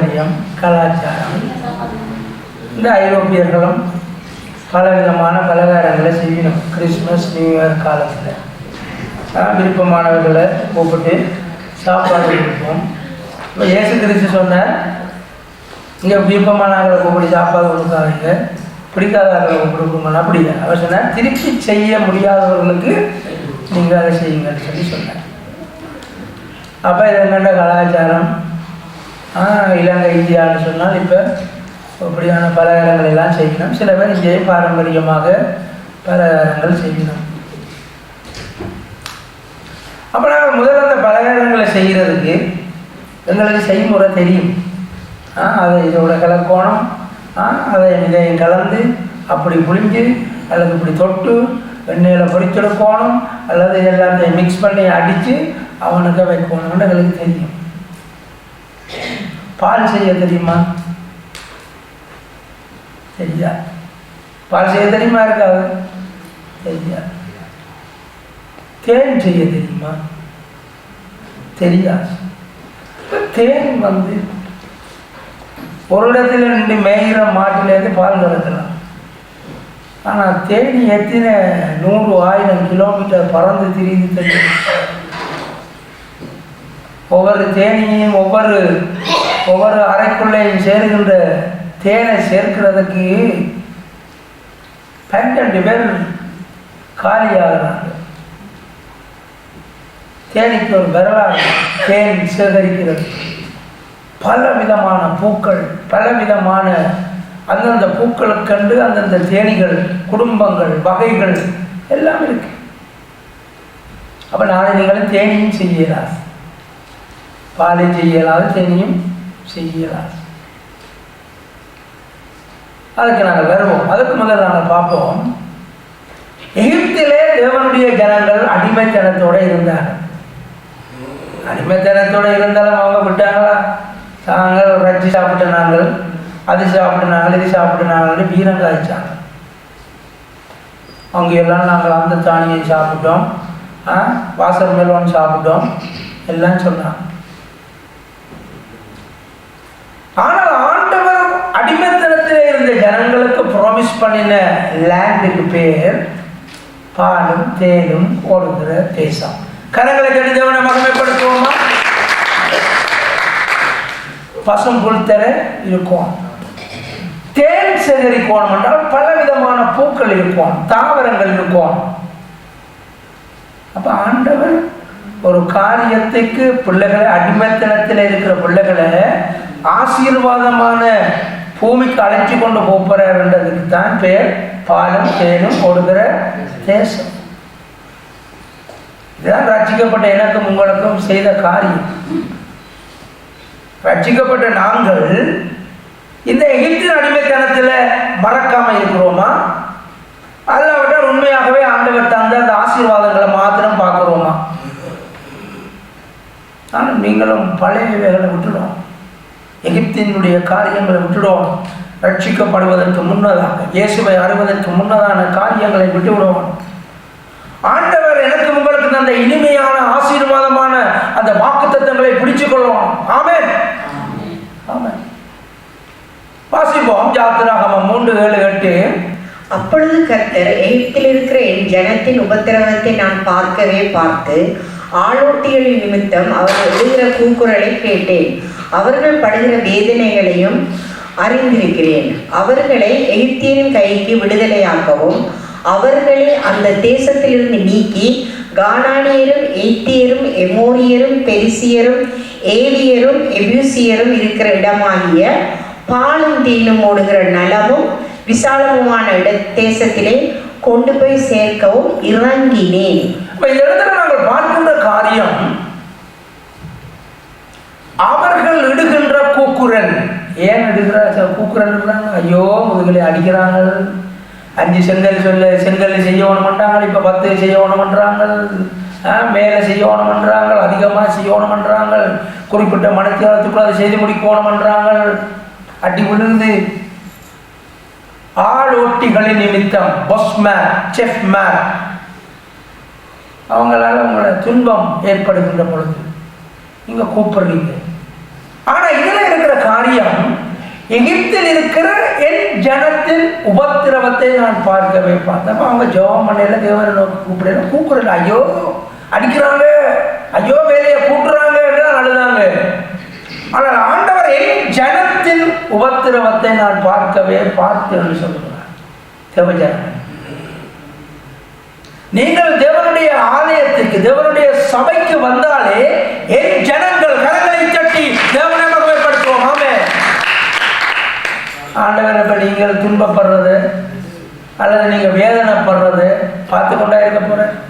பாரம்பரியம் கலாச்சாரம். இந்த ஐரோப்பியர்களும் பலவிதமான பலகாரங்களை செய்யணும் கிறிஸ்மஸ் நியூ இயர் காலத்தில். விருப்பமானவர்களை கூப்பிட்டு சாப்பாடு கொடுப்போம். இப்போ இயேசு கிறிஸ்து சொன்னார் இங்கே விருப்பமானவர்களை கூப்பிட்டு சாப்பாடு கொடுக்காதீங்க. பிடிக்காதவர்களை கொடுக்கணும் அப்படி அவர் சொன்னார் திருப்பி செய்ய முடியாதவர்களுக்கு நீங்கள் அதை செய்யுங்கன்னு சொல்லி சொன்னார். அப்போ இது என்னென்ன கலாச்சாரம்? ஆனால் இலங்கை இந்தியான்னு சொன்னால் இப்போ இப்படியான பலகாரங்கள் எல்லாம் செய்யணும். சில பேர் இங்கே பாரம்பரியமாக பலகாரங்கள் செய்யணும். அப்போ நாங்கள் முதல்ல அந்த பலகாரங்களை செய்கிறதுக்கு எங்களுக்கு செய்முறை தெரியும். அதை இதோட கலக்கோணம். ஆ அதை இதையும் கலந்து அப்படி புளிஞ்சு அல்லது இப்படி தொட்டு எண்ணெயில் கோணம் அல்லது எல்லாத்தையும் மிக்ஸ் பண்ணி அடித்து அவனுக்கு வைக்கணும்னு எங்களுக்கு தெரியும். பால் செய்ய தெரியுமா? தெரியா? பால் செய்ய தெரியுமா இருக்காது? தெரியா? தேன் செய்ய தெரியுமா? தெரியாது தேன் வந்து ஒரு இடத்துல நின்று மேய்கிற மாட்டிலேருந்து பால் கறக்கலாம். ஆனால் தேனி எத்தனை நூறு ஆயிரம் கிலோமீட்டர் பறந்து திரிந்து தெரியும்? ஒவ்வொரு தேனியும் ஒவ்வொரு ஒவ்வொரு அறைக்குள்ளேயும் சேருகின்ற தேனை சேர்க்கிறதுக்கு பன்னெண்டு பேர் காலியாகிறாங்க தேனிக்கு ஒரு வரலாறு தேன் சேகரிக்கிறது. பல விதமான பூக்கள் பல விதமான அந்தந்த பூக்களை கண்டு அந்தந்த தேனிகள் குடும்பங்கள் வகைகள் எல்லாம் இருக்கு. அப்போ நாளை நீங்களும் தேனியும் செய்யலாம். பாலையும் செய்யலாம் தேனியும் செய்யலாம் அதுக்கு நாங்கள் வருவோம். அதுக்கு முதல்ல நாங்கள் பார்ப்போம். எகிப்திலே தேவனுடைய ஜனங்கள் அடிமைத்தனத்தோடு இருந்தாங்க. அடிமைத்தனத்தோடு இருந்தாலும் அவங்க விட்டாங்களா? தாங்கள் ரச்சி சாப்பிட்ட நாங்கள் அது சாப்பிட்டு நாங்கள் இது சாப்பிட்டு நாங்கள் வீரம் காய்ச்சாங்க. அவங்க எல்லாம் நாங்கள் அந்த தானியை சாப்பிட்டோம். வாசல் மெலோன் சாப்பிட்டோம். எல்லாம் சொன்னாங்க ஆனால் ஆண்டவர் அடிமைத்தனத்திலே இருந்த ஜனங்களுக்கு ப்ராமிஸ் பண்ணின லேண்டுக்கு பேர் பாலும் தேனும் ஓடுகிற தேசம். கரங்களை தெரிஞ்சவனை மகிமைப்படுத்துவோமா? பசும் புல் தர இருக்கும். தேன் சேகரிக்கணும் என்றால் பல விதமான பூக்கள் இருக்கும் தாவரங்கள் இருக்கும். அப்ப ஆண்டவர் ஒரு காரியத்துக்கு பிள்ளைகளை அடிமைத்தனத்தில் இருக்கிற பிள்ளைகளை ஆசீர்வாதமான பூமிக்கு அழைச்சி கொண்டு போகிறாருன்றதுக்கு தான் பேர் பாலும் தேனும் ஓடுகிற தேசம். இதுதான் ரட்சிக்கப்பட்ட எனக்கும் உங்களுக்கும் செய்த காரியம். ரட்சிக்கப்பட்ட நாங்கள் இந்த எகிப்தின் அடிமைத்தனத்தில் மறக்காம இருக்கிறோமா? அல்லாவிட்டால் உண்மையாகவே ஆண்டவர் தந்த அந்த ஆசீர்வாதங்களை மாத்திரம் பார்க்குறோமா? ஆனால் நீங்களும் பழைய பழையவைகளை விட்டுடும் எகிப்தினுடைய காரியங்களை விட்டுடுவான் ரட்சிக்கப்படுவதற்கு முன்னதாக இயேசுவை அறிவதற்கு முன்னதான காரியங்களை விட்டுவிடுவான் ஆண்டவர் எனக்கு உங்களுக்கு தந்த இனிமையான ஆசீர்வாதமான அந்த வாக்குத்தத்தங்களை பிடிச்சுக் கொள்வோம் ஆமென். ஆமென். வாசிப்போம். ஜாத்திராகமம் மூன்று ஏழு எட்டு. அப்பொழுது கர்த்தர் எகிப்தில் இருக்கிற என் ஜனத்தின் உபத்திரவத்தை நான் பார்க்கவே பார்த்து ஆளோட்டிகளின் நிமித்தம் அவர் எழுகிற கூக்குரலை கேட்டேன். அவர்கள் படுகிற வேதனைகளையும் அறிந்திருக்கிறேன். அவர்களை எகிப்தியரின் கைக்கு விடுதலையாக்கவும் அவர்களை அந்த தேசத்திலிருந்து நீக்கி கானானியரும் எய்த்தியரும் எமோரியரும் பெரிசியரும் ஏலியரும் எபியூசியரும் இருக்கிற இடமாகிய பாலும் தீனும் ஓடுகிற நலமும் விசாலமுமான இட தேசத்திலே கொண்டு போய் சேர்க்கவும் இறங்கினேன். இப்ப இந்த இடத்துல நாங்கள் பார்க்கின்ற காரியம் அவர்கள் இடுகின்ற கூக்குரல். ஏன் இடுகிற ச- கூக்குரல் ஐயோ முதுகலை அடிக்கிறாங்க அஞ்சு செங்கல் சொல்ல செங்கல் செய்யணும் பண்ணுறாங்க இப்ப பத்து செய்யணும் பண்றாங்க ஆ, மேலே செய்யணும் பண்ணுறாங்க அதிகமாக செய்யணும் பண்ணுறாங்க குறிப்பிட்ட மனத்தியாலத்துக்குள்ள அதை செய்து முடிக்கணும் பண்றாங்க அடி விழுந்து. ஆளோட்டிகளின் நிமித்தம் பொஸ்மேர் செஃப்மேர் அவங்களால உங்களோட துன்பம் ஏற்படுகின்ற பொழுது நீங்கள் கூப்பிடுறீங்க. காரியம் எகிப்தில் இருக்கிற என் ஜனத்தின் உபத்திரவத்தை நான் பார்க்கவே பார்த்தப்ப அவங்க ஜெபம் பண்ணல தேவரை நோக்கி கூப்பிடல. கூப்பிடல. ஐயோ அடிக்கிறாங்க. ஐயோ வேலையை கூட்டுறாங்க அழுதாங்க. ஆனால் ஆண்டவர் என் ஜனத்தின் உபத்திரவத்தை நான் பார்க்கவே பார்த்தேன் சொல்லுகிறார். தேவஜனம் நீங்கள் தேவனுடைய ஆலயத்திற்கு தேவனுடைய சபைக்கு வந்தாலே என் ஜனங்கள் கரங்களை தட்டி தேவ மகிமைப்படுத்துவோம் ஆமே ஆண்டவர் இப்போ நீங்கள் துன்பப்படுறது அல்லது நீங்கள் வேதனைப்படுறது பார்த்து கொண்டா இருக்க போகிறேன்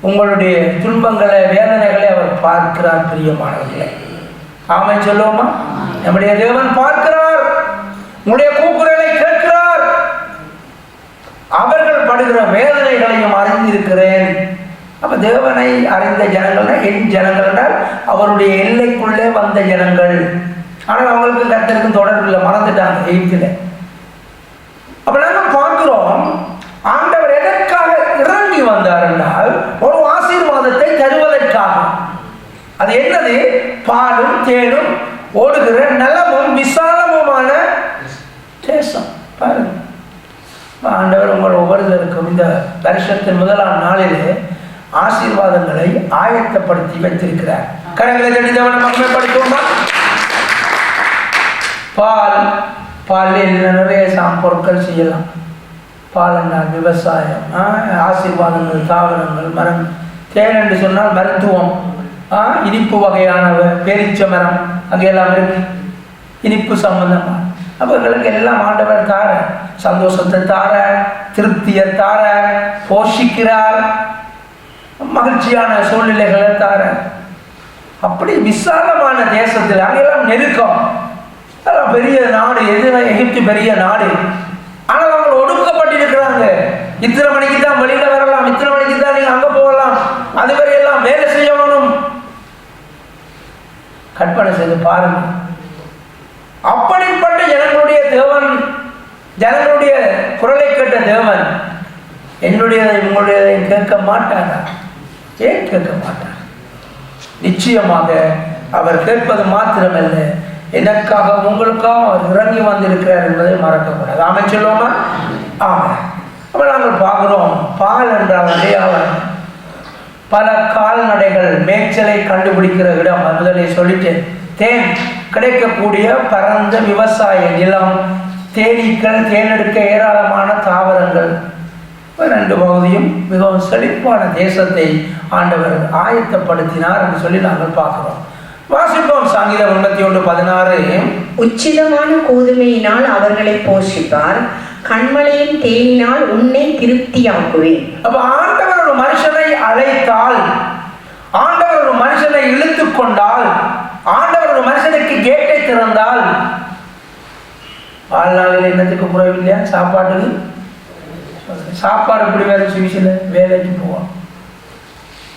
உங்களுடைய துன்பங்களை வேதனைகளை அவர் பார்க்கிறார் பிரியமானவர்களே. ஆமை சொல்லுவோமா? நம்முடைய தேவன் பார்க்கிறார். உங்களுடைய கூக்குரலை கேட்கிறார். அவர்கள் படுகிற வேதனைகளையும் அறிந்திருக்கிறேன். அப்ப தேவனை அறிந்த ஜனங்கள்னா என் ஜனங்கள் என்றால் அவருடைய எல்லைக்குள்ளே வந்த ஜனங்கள். ஆனால் அவங்களுக்கு கத்தருக்கும் தொடர்பு இல்லை மறந்துட்டாங்க எய்த்தில் அப்ப நாங்க பார்க்கிறோம் ஆண்டவர் எதற்காக இறங்கி வந்தார் என்றால் ஒரு ஆசீர்வாதத்தை தருவதற்காக. அது என்னது? பாலும் தேனும் ஓடுகிற நலமும் விசாலமுமான தேசம். பாருங்க. ஆண்டவர் உங்கள் ஒவ்வொருவருக்கும் இந்த வருஷத்தின் முதலாம் நாளிலே ஆசீர்வாதங்களை ஆயத்தப்படுத்தி வைத்திருக்கிறார். கரங்களை தடித்தவனை மகிமைப்படுத்துவோமா? பால் பாலில் நிறைய சாம் பொருட்கள் செய்யலாம். பால் என்றால் விவசாயம் ஆசீர்வாதங்கள் தாவரங்கள் மரம். தேன் என்று சொன்னால் மருத்துவம் ஆ, இனிப்பு வகையான பேரிச்ச மரம் அங்கெல்லாம் இருக்கு. இனிப்பு சம்பந்தமா. அப்போ எங்களுக்கு எல்லாம் ஆண்டவர் தார சந்தோஷத்தை தார திருப்தியை தார போஷிக்கிறார். மகிழ்ச்சியான சூழ்நிலைகளை தார. அப்படி விசாலமான தேசத்தில் அங்கெல்லாம் நெருக்கம். அதெல்லாம் பெரிய நாடு எது எகிப்து பெரிய நாடு? ஆனால் அவங்க ஒடுக்கப்பட்டிருக்கிறாங்க. இத்தனை மணிக்கு தான் வெளியில வரலாம் இத்தனை மணிக்கு தான் நீங்க அங்க போகலாம். அதுவரை எல்லாம் வேலை செய்யணும். கற்பனை செய்து பாருங்க. அப்படிப்பட்ட ஜனங்களுடைய தேவன் ஜனங்களுடைய குரலை கேட்ட தேவன் என்னுடைய உங்களுடைய கேட்க மாட்டாங்க ஏன் கேட்க மாட்டாங்க நிச்சயமாக அவர் கேட்பது மாத்திரமல்ல. எனக்காக உங்களுக்காக அவர் இறங்கி வந்திருக்கிறார் என்பதை மறக்கக்கூடாது. ஆமை சொல்லுவோமா? ஆமா நாங்கள் பார்க்குறோம் பால் என்றால் அடையாளம் பல கால்நடைகள் மேய்ச்சலை கண்டுபிடிக்கிற இடம். அது முதலே தேன் கிடைக்கக்கூடிய பரந்த விவசாய நிலம் தேனீக்கள் தேனெடுக்க ஏராளமான தாவரங்கள். ரெண்டு பகுதியும் மிகவும் செழிப்பான தேசத்தை ஆண்டவர் ஆயத்தப்படுத்தினார் என்று சொல்லி நாங்கள் பார்க்குறோம். வாசிப்போம் சங்கீதம் எண்பத்தி ஒன்று பதினாறு. உச்சிதமான கோதுமையினால் அவர்களை போஷிப்பார். கண்மலையின் தேனினால் உன்னை திருப்தியாக்குவேன். அப்ப ஆண்டவர் ஒரு மனுஷனை அழைத்தால் ஆண்டவர் ஒரு மனுஷனை இழுத்து கொண்டால் ஆண்டவர் ஒரு மனுஷனுக்கு கேட்டை திறந்தால் வாழ்நாளில் என்னத்துக்கு குறைவில்லையா சாப்பாட்டுக்கு? சாப்பாடு இப்படி வேறு சுவிசில் வேலைக்கு போவோம்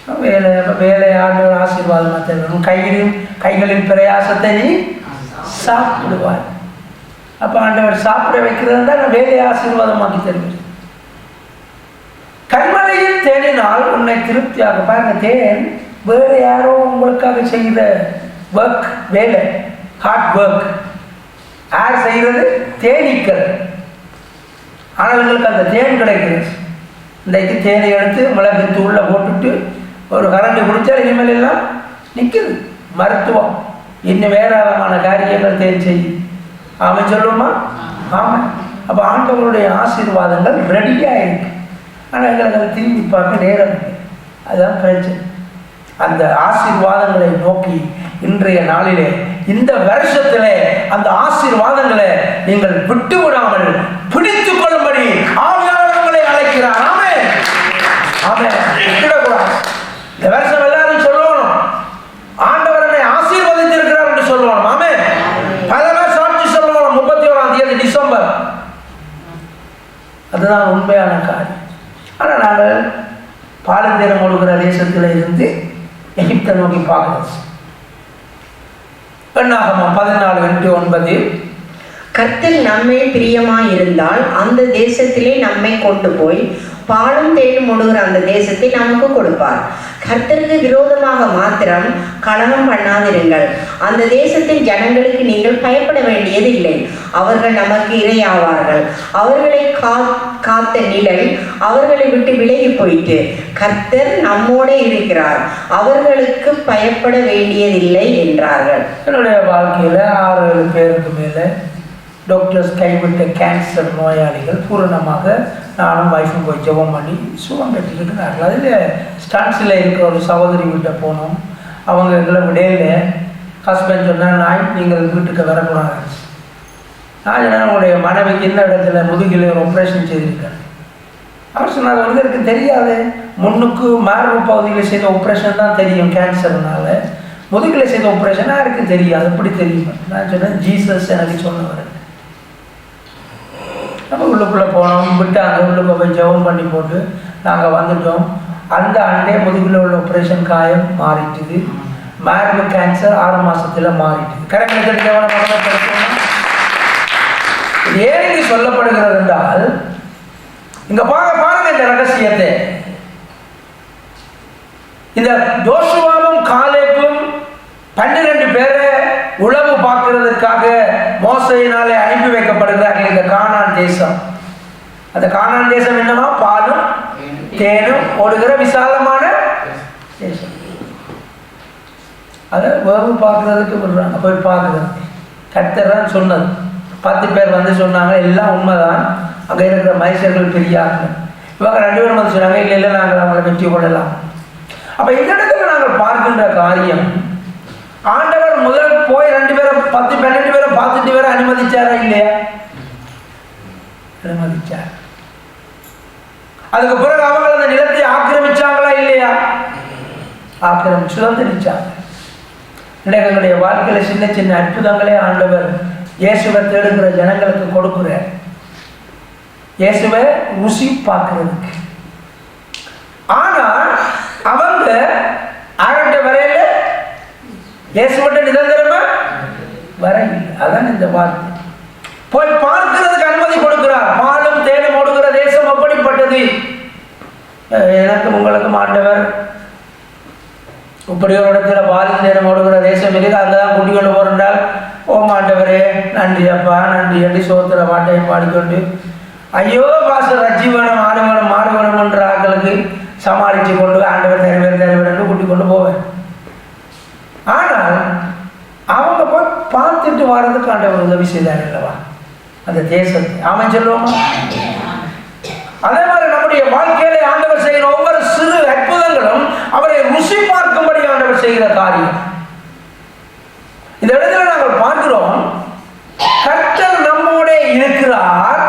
வேலை வேலை ஆண்டவர் ஆசீர்வாதமாக தருவோம் கைகளின் கைகளின் பிரயாசத்தை நீ சாப்பிடுவார் அப்போ ஆண்டவர் சாப்பிட வைக்கிறது தான் வேலை ஆசீர்வாதமாக்கி தருவார் கண்மலையில் தேடினால் உன்னை திருப்தியாக பாருங்க தேன் வேறு யாரோ உங்களுக்காக செய்த ஒர்க் வேலை ஹார்ட் ஒர்க் யார் செய்கிறது தேனீக்கள். ஆனால் உங்களுக்கு அந்த தேன் கிடைக்கிறது. இன்றைக்கு தேனை எடுத்து மிளகு தூளில் போட்டுட்டு ஒரு கரண்டி குடிச்சா இனிமேல் எல்லாம் நிற்குது மருத்துவம். இன்னும் ஏராளமான காரியங்கள் தேன் செய்யும். அவன் சொல்லுமா? ஆமாம். அப்போ ஆண்டவருடைய ஆசீர்வாதங்கள் ரெடியாக இருக்கு. ஆனால் எங்களுக்கு அதை திரும்பி பார்க்க நேரம் அதுதான் பிரச்சனை. அந்த ஆசீர்வாதங்களை நோக்கி இன்றைய நாளிலே இந்த வருஷத்திலே அந்த ஆசீர்வாதங்களை நீங்கள் விட்டு விடாமல் பிடித்துக் கொள்ளும்படி ஆவியாளர்களை அழைக்கிறார். ஆமே ஆமே இந்த வருஷம் எல்லாரும் சொல்லணும். ஆண்டவர் என்னை ஆசீர்வதித்திருக்கிறார் என்று சொல்லணும். ஆமே பல பேர் சாட்சி சொல்லணும். முப்பத்தி ஓராம் தேதி டிசம்பர். அதுதான் உண்மையான காரியம். ஆனால் நாங்கள் பாலந்தீரம் ஒழுகிற தேசத்தில் இருந்து எகிப்தை நோக்கி பார்க்கணும் எண்ணாகமம் பதினாலு எட்டு ஒன்பது. கத்தில் நம்மை பிரியமாயிருந்தால் அந்த தேசத்திலே நம்மை கொண்டு போய் பாலும் தேனும் ஒடுகிற அந்த தேசத்தை நமக்கு கொடுப்பார். கர்த்தருக்கு விரோதமாக மாத்திரம் கலகம் பண்ணாதிருங்கள். அந்த தேசத்தின் ஜனங்களுக்கு நீங்கள் பயப்பட வேண்டியது இல்லை. அவர்கள் நமக்கு இரையாவார்கள். அவர்களை கா காத்த நிழல் அவர்களை விட்டு விலகி போயிட்டு கர்த்தர் நம்மோடே இருக்கிறார். அவர்களுக்கு பயப்பட வேண்டியதில்லை என்றார்கள். என்னுடைய வாழ்க்கையில் ஆறு பேருக்கு மேலே டாக்டர்ஸ் கைவிட்ட கேன்சர் நோயாளிகள் பூரணமாக நானும் வைஃபும் போய் ஜெபம் பண்ணி சுகம் பெற்றுக்கிட்டு அதில் ஸ்டான்ஸில் இருக்கிற ஒரு சகோதரி வீட்டை போனோம். அவங்க எங்களை விடையில ஹஸ்பண்ட் சொன்னால் நாய் நீங்கள் வீட்டுக்கு வரக்கூடாது. நான் என்னுடைய உங்களுடைய மனைவிக்கு இந்த இடத்துல முதுகில் ஒரு ஆப்ரேஷன் செய்திருக்கேன் அவர் சொன்னார் வந்து எனக்கு தெரியாது. முன்னுக்கு மார்பு பகுதியில் செய்த ஆப்ரேஷன் தான் தெரியும் கேன்சர்னால முதுகில் செய்த ஆப்ரேஷன் யாருக்கு தெரியாது. எப்படி தெரியும்? நான் சொன்னேன் ஜீசஸ் எனக்கு சொன்னவர். நம்ம உள்ளுக்குள்ளே போனோம் விட்டு உள்ளுக்குள்ள போய் ஜெபம் பண்ணி போட்டு நாங்கள் வந்துட்டோம். அந்த அண்டே முதுகில் உள்ள ஆப்ரேஷன் காயம் மாறிட்டுது. மார்பு கேன்சர் ஆறு மாதத்தில் மாறிட்டுது. கரெக்டாக ஏன் இது சொல்லப்படுகிறது என்றால் இங்கே பாருங்க பாருங்க இந்த ரகசியத்தை. இந்த ஜோசுவாவும் காலேப்பும் பன்னிரண்டு பேரை உழவு பார்க்கறதுக்காக மோசையினாலே அனுப்பி வைக்கப்படுகிறார்கள் இந்த கானான் தேசம். அந்த கானான் தேசம் என்னவா? பாலும் தேனும் ஓடுகிற விசாலமான தேசம். அதை உறவு பார்க்கறதுக்கு விடுறாங்க. போய் பார்க்குறது கர்த்தர் தான் சொன்னது. பத்து பேர் வந்து சொன்னாங்க எல்லாம் உண்மைதான். அங்கே இருக்கிற மனுஷர்கள் பெரியாங்க இவங்க ரெண்டு பேரும் வந்து சொன்னாங்க இல்லை இல்லை நாங்கள் அவங்களை வெற்றி கொள்ளலாம் அப்போ இந்த இடத்துல நாங்கள் பார்க்கின்ற காரியம் ஆண்டவர் முதல் போய் ரெண்டு பேரை பத்து பன்னெண்டு பேரை பார்த்துட்டு வேற அனுமதிச்சாரா இல்லையா? அனுமதிச்சார். அதுக்கு பிறகு அவங்க அந்த நிலத்தை ஆக்கிரமிச்சாங்களா இல்லையா? ஆக்கிரமிச்சு சுதந்திரிச்சாங்க எங்களுடைய வாழ்க்கையில சின்ன சின்ன அற்புதங்களே ஆண்டவர் இயேசுவை தேடுகிற ஜனங்களுக்கு கொடுக்குறார். இயேசுவை ருசி பார்க்கறதுக்கு. ஆனால் அவங்க ஆரண்ட வரையில இயேசுவட்ட நிரந்தரமா? வரையில் அதான் இந்த வார்த்தை. போய் பார்க்கிறதுக்கு அனுமதி கொடுக்கிறார். பாலும் தேனும் ஓடுகிற தேசம் அப்படிப்பட்டது. அஹ் எனக்கும் உங்களுக்கும் ஆண்டவர் இப்படி ஒரு இடத்துல பாலும் தேனும் ஓடுகிற தேசம் இருக்குது. அங்கே தான் குட்டிகள் கொண்டு போறால் ஓம் ஆண்டவரே நன்றி அப்பா நன்றி என்று சோத்திர பாட்டை பாடிக்கொண்டு ஐயோ பாச ரஜி வேணும் ஆடு வேணும் மாடு வேணும் என்ற ஆட்களுக்கு சமாளித்து கொண்டு ஆண்டவர் தருவேன் தருவேன் என்று கொண்டு போவேன் ஆனால் அவங்க போய் பார்த்துட்டு வர்றதுக்கு ஆண்டவர் உதவி செய்தார் அல்லவா? அந்த தேசத்தை. அவன் சொல்லுவோமா? அதே மாதிரி நம்முடைய வாழ்க்கையிலே ஆண்டவர் செய்கிற ஒவ்வொரு சிறு அற்புதங்களும் அவரை ருசி பார்க்கும்படி ஆண்டவர் செய்கிற காரியம். இந்த இடத்துல நாங்கள் பார்க்கிறோம் கர்த்தர் நம்மோட இருக்கிறார்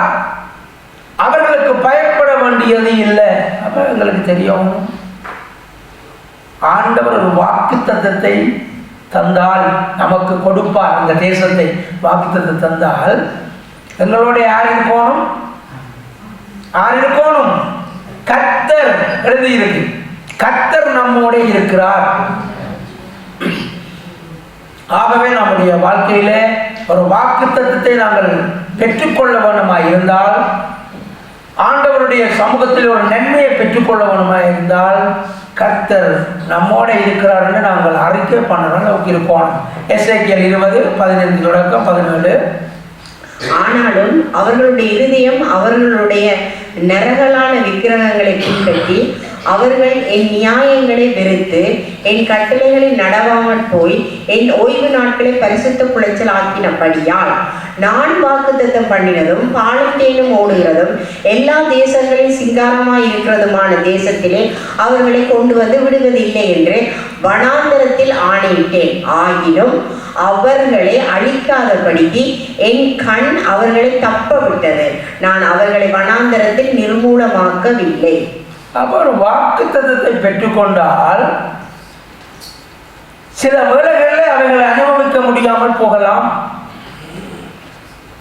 அவர்களுக்கு பயப்பட வேண்டியது இல்லை. அப்ப எங்களுக்கு தெரியும். ஆண்டவர் ஒரு வாக்கு தத்தத்தை தந்தால் நமக்கு கொடுப்பார் அந்த தேசத்தை வாக்கு தந்தால். எங்களோட யார் இருக்கணும் யார் இருக்கணும் கத்தர் எழுதி இருக்கு. கத்தர் நம்மோட இருக்கிறார். ஆகவே நம்முடைய வாழ்க்கையிலே ஒரு வாக்கு தத்துவத்தை நாங்கள் பெற்றுக்கொள்ள வேண்டுமா இருந்தால் ஆண்டவருடைய சமூகத்தில் ஒரு நன்மையை பெற்றுக்கொள்ள இருந்தால் கர்த்தர் நம்மோட இருக்கிறார்னு நாங்கள் அறிக்கை பண்ணுற அளவுக்கு இருப்போம். எஸ்ஐக்கியல் இருபது பதினைந்து தொடக்கம் பதினேழு. ஆனாலும் அவர்களுடைய இருதயம் அவர்களுடைய நரகலான விக்கிரகங்களை பின்பற்றி அவர்கள் என் நியாயங்களை வெறுத்து என் கட்டளைகளை நடவாமல் போய் என் ஓய்வு நாட்களை பரிசுத்த குலைச்சல் ஆக்கினபடியால் நான் வாக்குத்தத்தம் பண்ணினதும் பாலும் தேனும் ஓடுகிறதும் எல்லா தேசங்களின் சிங்காரமாய் இருக்கிறதுமான தேசத்திலே அவர்களை கொண்டு வந்து விடுவதில்லை என்று வனாந்தரத்தில் ஆணையிட்டேன். ஆகிலும் அவர்களை அழிக்காதபடிக்கு என் கண் அவர்களை தப்ப விட்டது. நான் அவர்களை வனாந்தரத்தில் நிர்மூலமாக்கவில்லை. அப்போ வாக்கு தத்துவத்தை பெற்றுக்கொண்டால் சில வேலைகளில் அவைகளை அனுபவிக்க முடியாமல் போகலாம்.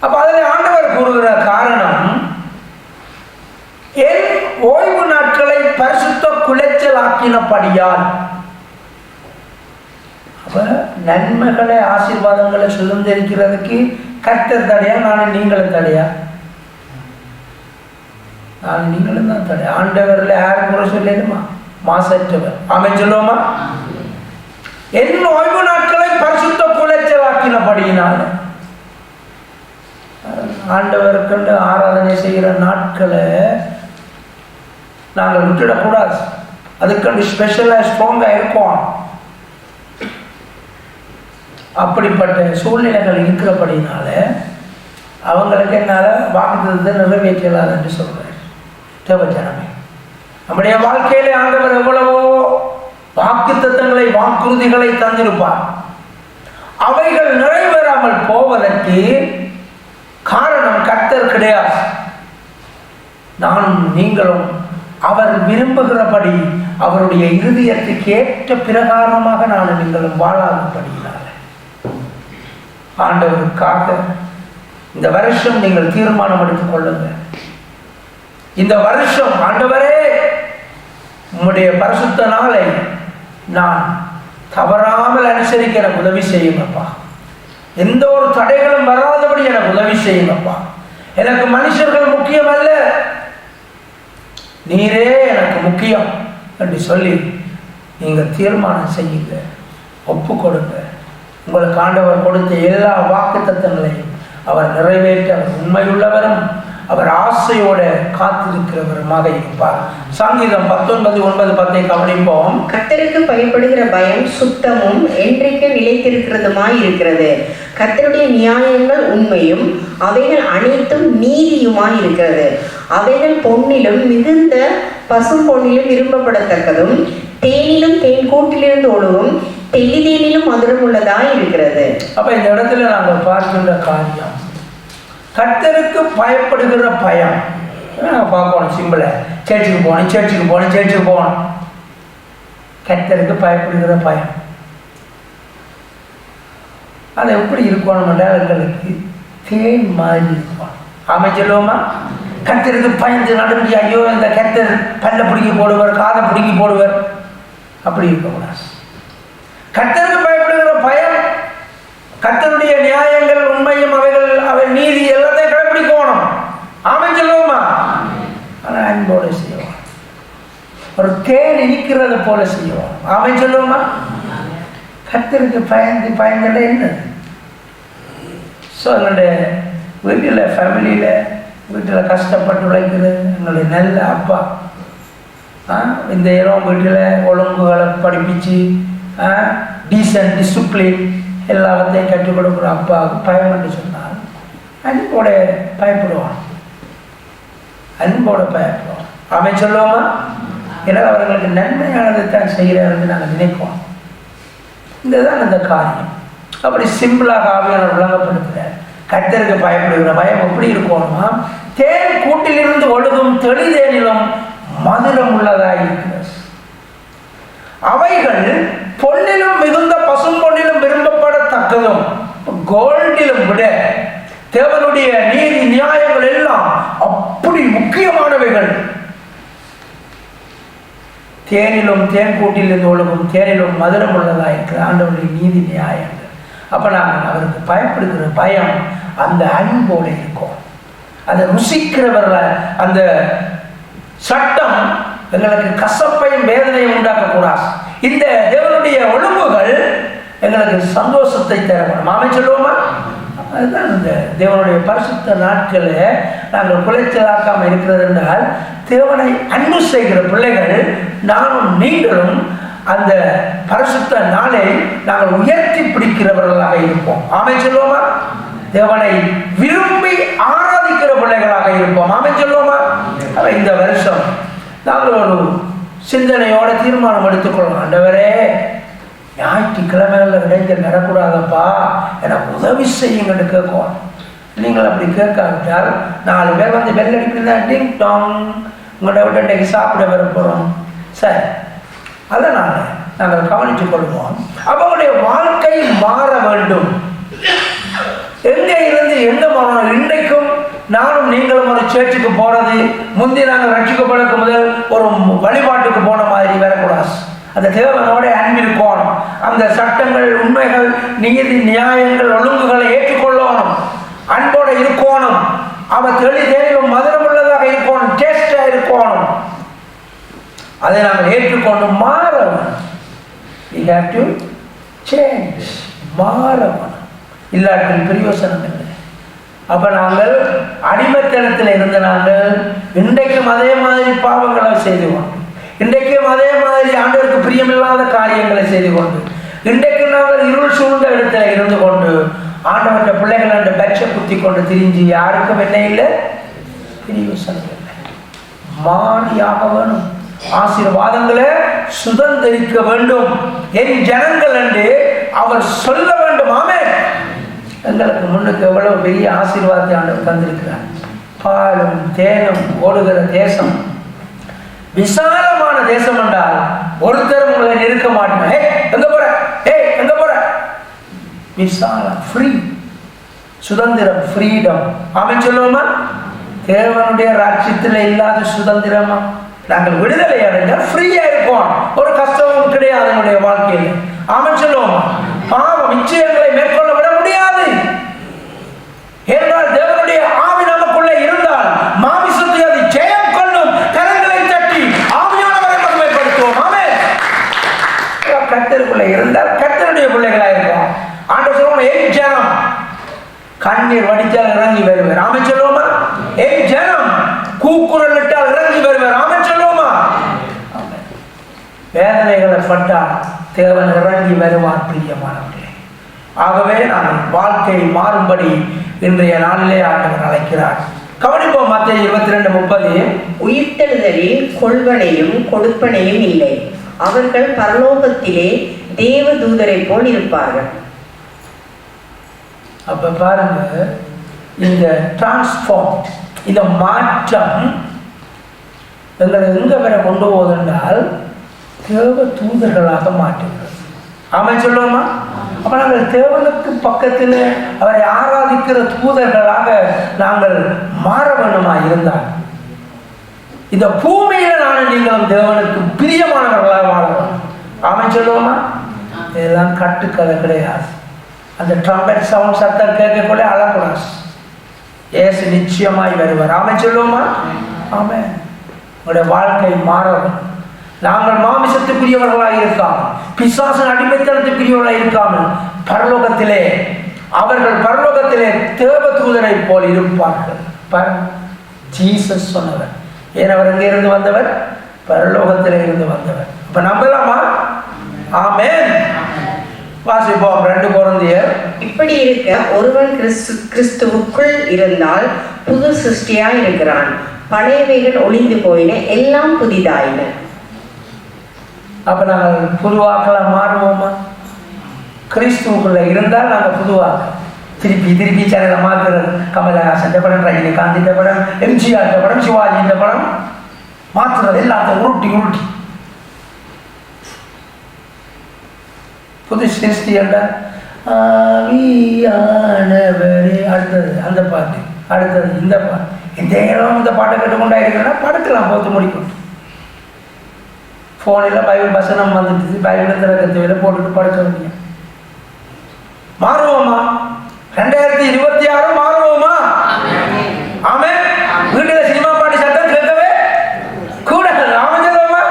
அப்ப அதில் ஆண்டவர் கூறுகிற காரணம் என் ஓய்வு நாட்களை பரிசுத்த குலைச்சல் ஆக்கினபடியால் அப்ப நன்மைகளை ஆசீர்வாதங்களை சுதந்திரிக்கிறதுக்கு கர்த்தர் தடையா நான் நீங்களும் தடையா? நான் நீங்களும் தான் தடை. ஆண்டவரில் யாரும் குறை சொல்லணுமா மாசற்றவர். அவன் சொல்லுவோமா? என் ஓய்வு நாட்களை பரிசுத்த குலைச்சலாக்கினபடியினால். ஆண்டவருக்கண்டு ஆராதனை செய்கிற நாட்களை நாங்கள் விட்டுடக்கூடாது. அதுக்கண்டு ஸ்பெஷலாக ஸ்ட்ராங்காக இருக்கோம். அப்படிப்பட்ட சூழ்நிலைகள் இருக்கிறபடினால அவங்களுக்கு என்னால் வாக்குத்தத்தை நிறைவேற்றலாது என்று சொல்கிறேன் தேவஜனமே நம்முடைய வாழ்க்கையிலே ஆண்டவர் எவ்வளவோ வாக்குத்தத்தங்களை வாக்குறுதிகளை தந்திருப்பார். அவைகள் நிறைவேறாமல் போவதற்கு காரணம் கர்த்தர் கிடையாது. நானும் நீங்களும் அவர் விரும்புகிறபடி அவருடைய இருதயத்துக்கு ஏற்ற பிரகாரமாக நான் நீங்களும் வாழாதபடியினால. ஆண்டவருக்காக இந்த வருஷம் நீங்கள் தீர்மானம் எடுத்துக் கொள்ளுங்கள். இந்த வருஷம் ஆண்டவரே உம்முடைய பரிசுத்த நாளை நான் தவறாமல் அனுசரிக்க எனக்கு உதவி செய்யுங்கப்பா எந்த ஒரு தடைகளும் வராதபடி எனக்கு உதவி செய்யுங்கப்பா எனக்கு மனுஷர்கள் முக்கியம் அல்ல. நீரே எனக்கு முக்கியம் என்று சொல்லி நீங்கள் தீர்மானம் செய்யுங்க ஒப்பு கொடுங்க உங்களுக்கு ஆண்டவர் கொடுத்த எல்லா வாக்குத்தத்தங்களையும் அவர் நிறைவேற்ற உண்மையுள்ளவரும் அவர் ஆசையோட காத்திருக்கிறவருமாக இருப்பார். சங்கீதம் பத்தொன்பது ஒன்பது பத்தை கவனிப்போம். கர்த்தருக்கு பயப்படுகிற பயம் சுத்தமும் என்றைக்கு நிலைத்திருக்கிறதுமாய் இருக்கிறது கர்த்தருடைய நியாயங்கள் உண்மையும் அவைகள் அனைத்தும் நீதியுமாய் இருக்கிறது அவைகள் பொன்னிலும் மிகுந்த பசும் பொன்னிலும் விரும்பப்படத்தக்கதும் தேனிலும் தேன் கூட்டிலிருந்து ஒழுகும் தெளிதேனிலும் மதுரம் உள்ளதாய் இருக்கிறது அப்ப இந்த இடத்துல நாங்கள் பார்க்கின்ற காரியம் கர்த்தருக்கு பயப்படுகிற பயம். நாங்கள் பார்க்கணும் சிம்பிளை சேர்ச்சுக்கு போகணும் சேர்ச்சுக்கு போகணும் சேர்ச்சுக்கு போகணும். கர்த்தருக்கு பயப்படுகிற பயம். அது எப்படி இருக்கணும் எங்களுக்கு தேன் மாதிரி இருக்கணும். அமைச்சலுமா சொல்லுவோமா? பயந்து நடுங்கி ஐயோ இந்த கத்தர் பல்ல பிடுங்கி போடுவார் காதை பிடுங்கி போடுவார். அப்படி இருக்கக்கூடாது. கத்தருக்கு பயப்படுகிற பயம் கத்தருடைய நியாயங்கள் உண்மையும் அவைகள் அவை நீதி எல்லாத்தையும் கடைபிடிக்கணும். ஆமாம் சொல்லுவோமா? ஆனால் அன்போடு செய்வோம் ஒரு தேன் இனிக்கிறது போல செய்வோம் ஆமாம் சொல்லுவோமா? கர்த்தருக்கு பயந்து பயந்துட என்னது ஸோ எங்களுடைய வீட்டில் ஃபேமிலியில் வீட்டில் கஷ்டப்பட்டு உழைக்கிறது எங்களுடைய நல்ல அப்பா. இந்த இடம் வீட்டில் ஒழுங்குகளை படிப்பிச்சு டீசன்ட் டிசிப்ளின் எல்லாத்தையும் கற்றுக் கொடுக்குற அப்பாவுக்கு பயம் என்று சொன்னால் அன்போட பயப்படுவான். அன்போட பயப்படுவான். அவன் சொல்லுவோமா? ஏன்னா அவர்களுக்கு நன்மையானதை தான் செய்கிறாருன்னு நாங்கள் நினைப்போம். இதுதான் அந்த காரியம். அப்படி சிம்பிளாக ஆவியானவர் விளங்கப்படுத்துகிறார். கத்தருக்கு பயப்படுகிற பயம் எப்படி இருக்கணுமா தேன் கூட்டிலிருந்து ஒழுகும் தெளிதேனிலும் மதுரம் உள்ளதாக இருக்கிறது. அவைகள் பொன்னிலும் மிகுந்த பசும் பொன்னிலும் விரும்பப்படத்தக்கதும் கோல்டிலும் விட தேவனுடைய நீதி நியாயங்கள் எல்லாம் அப்படி முக்கியமானவைகள். தேனிலும் தேன் கூட்டிலிருந்து உலகம் தேனிலும் மதுரம் உள்ளதா இருக்கிற ஆண்டவருடைய நீதி நியாயங்கள். அப்போ நாங்கள் அவருக்கு பயப்படுகிற பயம் அந்த அன்போடு இருக்கும். அதை ருசிக்கிறவர்கள் அந்த சட்டம் எங்களுக்கு கசப்பையும் வேதனையும் உண்டாக்கக்கூடாது. இந்த தேவனுடைய ஒழுங்குகள் எங்களுக்கு சந்தோஷத்தை தேவைப்படும் மாமை சொல்லுவோமா? அதுதான் இந்த தேவனுடைய பரிசுத்த நாட்களில் நாங்கள் குலைச்சலாக்காமல் இருக்கிறது என்றால் தேவனை அன்பு செய்கிற பிள்ளைகள் நானும் நீங்களும் அந்த பரிசுத்த நாளை நாங்கள் உயர்த்தி பிடிக்கிறவர்களாக இருப்போம். ஆமை சொல்லுவோமா? தேவனை விரும்பி ஆராதிக்கிற பிள்ளைகளாக இருப்போம். ஆமை சொல்லுவோமா? இந்த வருஷம் நாங்கள் ஒரு சிந்தனையோட தீர்மானம் எடுத்துக்கொள்ளலாம் ஆண்டவரே ஞாயிற்றுக்கிழமைகளில் இடைஞ்சல் நடக்கூடாதப்பா. எனக்கு உதவி செய்யுங்கன்னு கேட்கும் நீங்கள் அப்படி கேட்காவிட்டால் நாலு பேர் வந்து பெல் அடிக்கிறதா டிங் டாங். உங்களோட விட்டு இன்றைக்கு சாப்பிட வர போகிறோம் சரி. அதனால் நாங்கள் கவனித்துக் கொள்வோம். அவங்களுடைய வாழ்க்கை மாற வேண்டும். எங்கே இருந்து எங்க போனோம் இன்றைக்கும் நானும் நீங்களும் ஒரு சேர்ச்சுக்கு போறது முந்தி நாங்கள் ரட்சிக்கப்படக்கு முதல் ஒரு வழிபாட்டுக்கு போன மாதிரி வரக்கூடாது. அந்த தேவனோட அன்பில் போகணும் அந்த சட்டங்கள் உண்மைகள் நீதி நியாயங்கள் ஒழுங்குகளை ஏற்றுக்கொள்ளணும். அன்போட இருக்கணும். அவ தெளி தெளிவும் மதுரம் உள்ளதாக இருக்கணும். டேஸ்டா இருக்கணும். அதை நாங்கள் ஏற்றுக்கொண்டு மாறணும் மாறணும் இல்லாட்டில் பிரயோசனம் இல்லை. அப்ப நாங்கள் அடிமைத்தனத்தில் இருந்த நாங்கள் இன்றைக்கும் அதே மாதிரி பாவங்களை செய்துவோம். இன்றைக்கும் அதே மாதிரி ஆண்டவருக்கு பிரியமில்லாத காரியங்களை செய்து கொண்டு இன்றைக்கு நாங்கள் இருள் சூழ்ந்த இடத்துல இருந்து கொண்டு ஆண்டவற்ற பிள்ளைகள் அந்த பட்ச குத்தி கொண்டு திரிஞ்சு யாருக்கும் என்ன இல்லை? பிரயோசனம் இல்லை வேணும். ஆசீர்வாதங்களை சுதந்திரிக்க வேண்டும். என் ஜனங்கள் என்று அவர் சொல்ல வேண்டும். ஆமே எங்களுக்கு முன்னுக்கு எவ்வளவு பெரிய ஆசீர்வாதத்தை ஆண்டவர் தந்திருக்கிறார். பாலும் தேனும் ஓடுகிற தேசம். விசாலமான தேசம் என்றால் ஒருத்தரும் உங்களை நெருக்க மாட்டேன் ஏய் எங்க போற? ஏய் எங்க போற? விசாலம் ஃப்ரீ சுதந்திரம் ஃப்ரீடம் அவன் சொல்லுவோமா? தேவனுடைய ராட்சியத்தில் இல்லாத சுதந்திரமா? நாங்கள் விடுதலை அடைஞ்சால் ஃப்ரீயா இருப்போம். ஒரு கஷ்டமும் கிடையாது என்னுடைய வாழ்க்கையில். அவன் சொல்லுவோமா? பாவம் நிச்சயங்களை மேற்கொள்ள விட முடியாது ஏனென்றால் தேவனுடைய ஆவி நமக்குள்ளே இருந்தால் மாமிசத்தை அது ஜெயம் கொள்ளும் கரங்களை தட்டி ஆவியானவரை மகிமைப்படுத்துவோம் ஆமே கத்தருக்குள்ள இருந்தால் கத்தருடைய பிள்ளைகளா இருக்கும் ஆண்டு சொல்லுவோம் ஏய் ஜனம். கண்ணீர் வடித்தால் இறங்கி வருவார். ஆமை சொல்லுவோமா? ஏய் ஜனம். கூக்குரல் இட்டால் இறங்கி வருவார். ஆமை சொல்லுவோமா? வேதனைகளை பட்டால் தேவன் இறங்கி வருவார் பிரியமானவர்களே. ஆகவே நான் வாழ்க்கை மாறும்படி இன்றைய நாளிலே ஆண்டவர் அழைக்கிறார். கவனிப்போம் மத்திய இருபத்தி ரெண்டு முப்பது. உயிர்த்தெழுதலில் கொள்வனையும் கொடுப்பனையும் இல்லை. அவர்கள் பரலோகத்திலே தேவ தூதரை போல் இருப்பார்கள் அப்ப பாருங்க இந்த டிரான்ஸ்ஃபார்ம் இந்த மாற்றம் எங்களை எங்க வரை கொண்டு போவதென்றால் தேவ தூதர்களாக மாற்றுகிறது ஆமாம் சொல்லுவோமா? அப்ப நாங்கள் தேவனுக்கு பக்கத்தில் அவரை ஆராதிக்கிற தூதர்களாக நாங்கள் மாற வேண்டுமா இருந்தால் இந்த பூமியில நானும் நீங்களும் தேவனுக்கு பிரியமானவர்களாக வாழணும். அவன் சொல்லுவோமா? இதெல்லாம் கட்டுக்கதை கிடையாது. அந்த ட்ரம்பெட் சவுண்ட் சத்தம் கேட்கக்குள்ள அழக்கூடாது ஏசு நிச்சயமாய் வருவார். ஆமென் சொல்லுவோமா? ஆமே உங்களுடைய வாழ்க்கை மாறவும். நாங்கள் மாமிசத்துக்குரியவர்களாக இருக்காமல் பிசாசன் அடிமைத்தனத்துக்குரியவர்களாக இருக்காமல் பரலோகத்திலே அவர்கள் பரலோகத்திலே தேவ தூதரை போல் இருப்பார்கள். ஜீசஸ் சொன்னவர். ஏன் அவர் எங்கே இருந்து வந்தவர்? பரலோகத்திலே இருந்து வந்தவர். இப்ப நம்பலாமா? ஆமென். வாசிப்போம். ரெண்டு குழந்தையர் இப்படி இருக்க ஒருவன் கிறிஸ்து கிறிஸ்துவுக்குள் இருந்தால் புது சிருஷ்டியாய் இருக்கிறான். பழையவைகள் ஒளிந்து போயின எல்லாம் புதிதாயின. அப்ப நாங்கள் புதுவாக்கெல்லாம் மாறுவோமா? கிறிஸ்துவுக்குள்ள இருந்தால் நாங்கள் புதுவாக்க. திருப்பி திருப்பி சேனலை மாற்றுறது கமலஹாசன் படம் ரஜினிகாந்த் படம் எம்ஜிஆர் படம் சிவாஜி படம் மாற்றுறது எல்லாத்தையும் உருட்டி உருட்டி. புது சிருஷ்டி என்றால் ஆவியானவரே அடுத்தது அந்த பாட்டு அடுத்தது இந்த பாட்டு. இந்த இடம் இந்த பாட்டை கேட்டுக்கொண்டா இருக்கிறேன்னா படுக்கலாம் போத்து முடிக்கும் ஃபோனில் பைபிள் வசனம் வந்துட்டு பைபிள் திறக்கத்து போட்டுட்டு படுக்க வேண்டிய மாறுவோமா? ரெண்டாயிரத்தி இருபத்தி ஆறு மாறுவோமா? ஆமே வீட்டுல சினிமா பாட்டு சத்தம் கேட்கவே கூட சொல்லுவோமா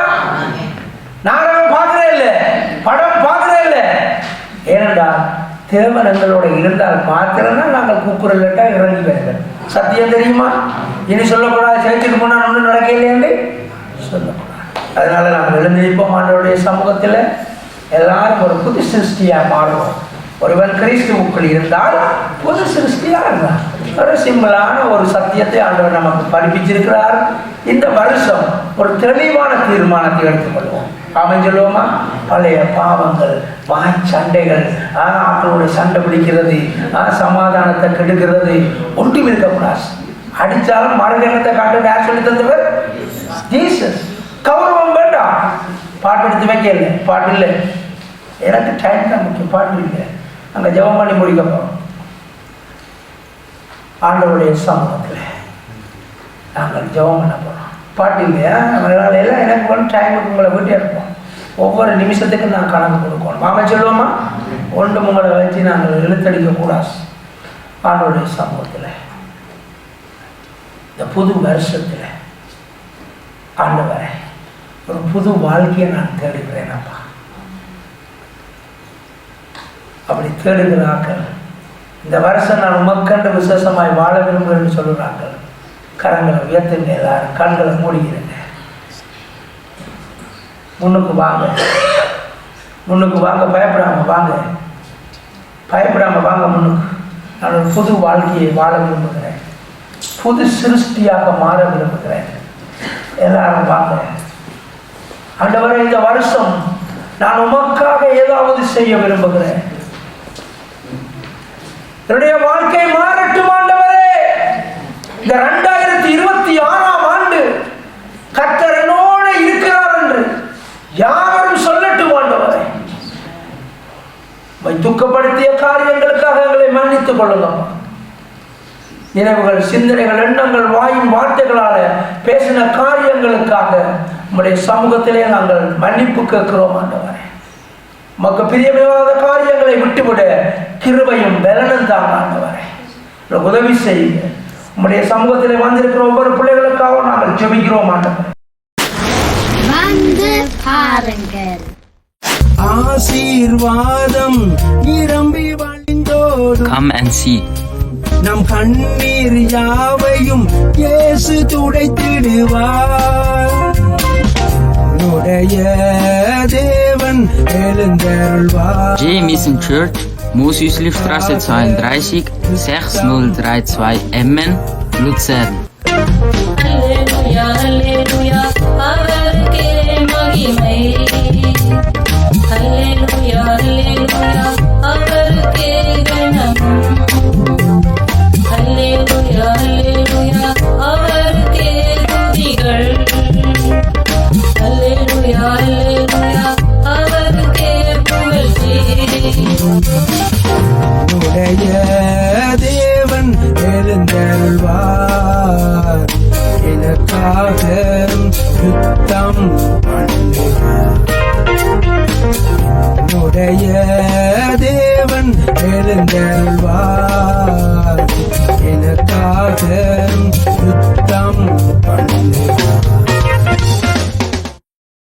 நாடகம் பார்க்கறே இல்லை. படம் பார்க்கறே இல்லை. ஏனென்றால் தேவன் எங்களோட இருந்தால் மாத்திரம்தான் நாங்கள் கூக்குரலிட்டா இறங்கி வருகிறோம். சத்தியம் தெரியுமா? இனி சொல்லக்கூடாது. சேர்த்துக்கு போனால் ஒன்றும் நடக்கலையாண்டு சொல்லக்கூடாது. அதனால நாங்கள் எழுந்திருப்போம் ஆண்டவருடைய சமூகத்தில். எல்லாரும் ஒரு புது சிருஷ்டியாக மாறுவோம். ஒருவன் கிறிஸ்துவுக்குள் இருந்தால் புது சிருஷ்டியாக இருந்தார் ஒரு சிம்பிளான ஒரு சத்தியத்தை ஆண்டவர் நமக்கு படிப்பிச்சிருக்கிறார். இந்த வருஷம் ஒரு தெளிவான தீர்மானத்தை எடுத்துக்கொள்வோம். அவன் சொல்லுவோமா பழைய பாவங்கள் வாய் சண்டைகள் ஆக்களோட சண்டை பிடிக்கிறது ஆ, சமாதானத்தை கெடுக்கிறது ஒன்றும் இருக்கக்கூடாது. அடித்தாலும் மறுகணத்தை காட்டு யார் சொல்லி தந்தவர்? ஜீசஸ். கௌரவம் வேண்டாம். பாட்டு எடுத்து வைக்கல பாட்டு இல்லை. எனக்கு டைம் தான் முக்கியம். பாட்டு இல்லை. அங்கே ஜெபம் பண்ணி முடிக்க போகிறோம் ஆண்டவருடைய சமூகத்தில் நாங்கள் ஜெபம் பண்ண போகிறோம் பாட்டு இல்லையா அதனால எல்லாம் எனக்கு ஒன்று டைமுக்கு உங்களை வீட்டே இருப்போம் ஒவ்வொரு நிமிஷத்துக்கும் நான் கணக்கு கொடுக்கணும். மாமா சொல்லுவோமா? ஒன்று உங்களை வச்சு நாங்கள் இழுத்தடிக்க கூடாது ஆண்டவருடைய சமூகத்தில். இந்த புது வருஷத்தில் ஆண்டவரை ஒரு புது வாழ்க்கையை நான் தேடுகிறேன் அப்பா. அப்படி தேடுகிறார்கள் இந்த வருஷம் நான் உமக்கண்டு விசேஷமாய் வாழ விரும்புகிறேன்னு சொல்லுறார்கள் கரங்களை உயர்த்துங்க எல்லாரும் கண்களை மூடிக்கிறேங்க முன்னுக்கு வாங்க. முன்னுக்கு வாங்க பயப்படாம வாங்க. பயப்படாம வாங்க முன்னுக்கு. நான் ஒரு புது வாழ்க்கையை வாழ விரும்புகிறேன். புது சிருஷ்டியாக மாற விரும்புகிறேன். எல்லாரும் வாங்க. ஆண்டவரே இந்த வருஷம் நான் உமக்காக ஏதாவது செய்ய விரும்புகிறேன். என்னுடைய வாழ்க்கை மாறட்டும் ஆண்டவரே. இந்த ரெண்டாயிரத்தி இருபத்தி ஆறாம் ஆண்டு கர்த்தர் என்னோடு இருக்கிறார் என்று யாரும் சொல்லட்டும் ஆண்டவரே. துக்கப்படுத்திய காரியங்களுக்காக எங்களை மன்னித்துக் கொள்ளலாம் நினைவுகள் சிந்தனைகள் எண்ணங்கள் வாயின் வார்த்தைகளால பேசின காரியங்களுக்காக உங்களுடைய சமூகத்திலே நாங்கள் மன்னிப்பு கேட்கிறோம் ஆண்டவர். உமக்கு பிரியமில்லாத காரியங்களை விட்டுவிட கிருபையும் பலனும் தான் ஆண்டவரே. உதவி செய்யுங்க. உம்முடைய சமூகத்திலே வந்திருக்கிற ஒவ்வொரு பிள்ளைகளுக்காக நாங்கள் ஜெபிக்கிறோம் ஆண்டவரே. ஆசீர்வாதம் நிரம்பி வழிந்தோடும். Come and see. நம் கண்ணீர் யாவையும் இயேசு துடைத்திடுவார். உடைய Herrn Ellenderlwa. Jameson Church, Mosüslifstraße 32, 6032 Emmen, Luzern.